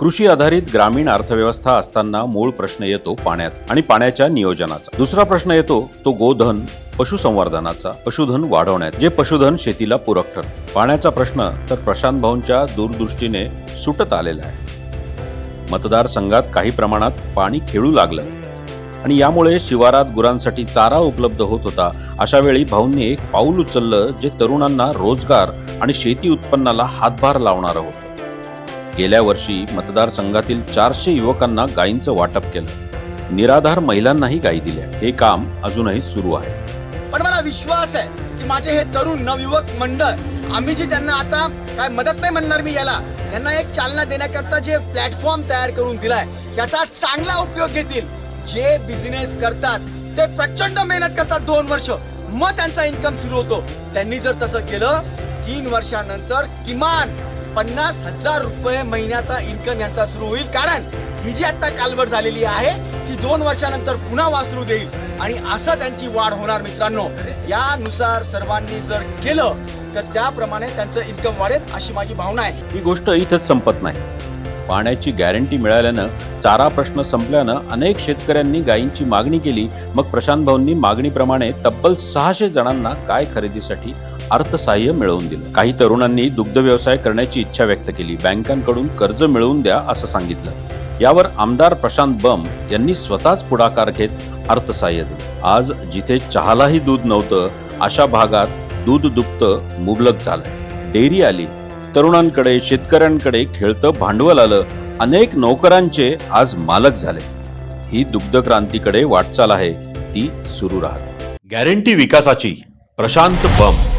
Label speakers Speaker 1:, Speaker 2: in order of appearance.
Speaker 1: कृषी आधारित ग्रामीण अर्थव्यवस्था असताना मूळ प्रश्न येतो पाण्याचा आणि पाण्याच्या नियोजनाचा. दुसरा प्रश्न येतो तो गोधन पशुसंवर्धनाचा. पशुधन वाढवण्यात जे पशुधन शेतीला पूरक ठरते. पाण्याचा प्रश्न तर प्रशांत भाऊंच्या दूरदृष्टीने सुटत आलेला आहे. मतदारसंघात काही प्रमाणात पाणी खेळू लागलं. आणि यामुळे शिवारात गुरांसाठी चारा उपलब्ध होत होता. अशा वेळी भाऊंनी एक पाऊल उचललं जे तरुणांना रोजगार आणि शेती उत्पन्नाला हातभार लावणारं होतं. गेल्या वर्षी मतदारसंघातील चारशे युवकांना गायींचं वाटप केलं. निराधार महिलांनाही गायी दिल्या. हे काम अजूनही सुरू आहे.
Speaker 2: पण मला विश्वास आहे की माझे हे तरुण नवयुवक मंडळ आम्ही जी त्यांना आता काय मदत नाही म्हणणार मी याला त्यांना एक चालना देण्याकरता जे प्लॅटफॉर्म तयार करून दिलाय त्याचा चांगला उपयोग घेतील. जे बिझनेस करतात ते प्रचंड मेहनत करतात दोन वर्ष. मग त्यांचा इन्कम सुरू होतो. त्यांनी जर तसं केलं तीन वर्षानंतर किमान पन्नास हजार रुपये महिन्याचा इन्कम यांचा सुरू होईल. कारण ही जी आता कालवड झालेली आहे ती दोन वर्षानंतर पुन्हा वासरू देईल. आणि असं त्यांची वाढ होणार मित्रांनो. यानुसार सर्वांनी जर केलं तर त्याप्रमाणे त्यांचं इन्कम वाढेल अशी माझी भावना आहे.
Speaker 1: ही गोष्ट इथंच संपत नाही. पाण्याची गॅरंटी मिळाल्यानं चारा प्रश्न संपल्यानं अनेक शेतकऱ्यांनी गायींची मागणी केली. मग प्रशांत भाऊंनी मागणीप्रमाणे तब्बल सहाशे जणांना गाय खरेदीसाठी अर्थसहाय्य मिळवून दिलं. काही तरुणांनी दुग्ध व्यवसाय करण्याची इच्छा व्यक्त केली. बँकांकडून कर्ज मिळवून द्या असं सांगितलं. यावर आमदार प्रशांत बम यांनी स्वतःच पुढाकार घेत अर्थसहाय्य दिलं. आज जिथे चहालाही दूध नव्हतं अशा भागात दूध दुप्त मुबलक झालं डेअरी आली तरुणांकडे शेतकऱ्यांकडे खेळतं भांडवल आलं. अनेक नोकरांचे आज मालक झाले. ही दुग्ध क्रांतीकडे वाटचाल आहे. ती सुरू राहत. गॅरंटी विकासाची प्रशांत बम.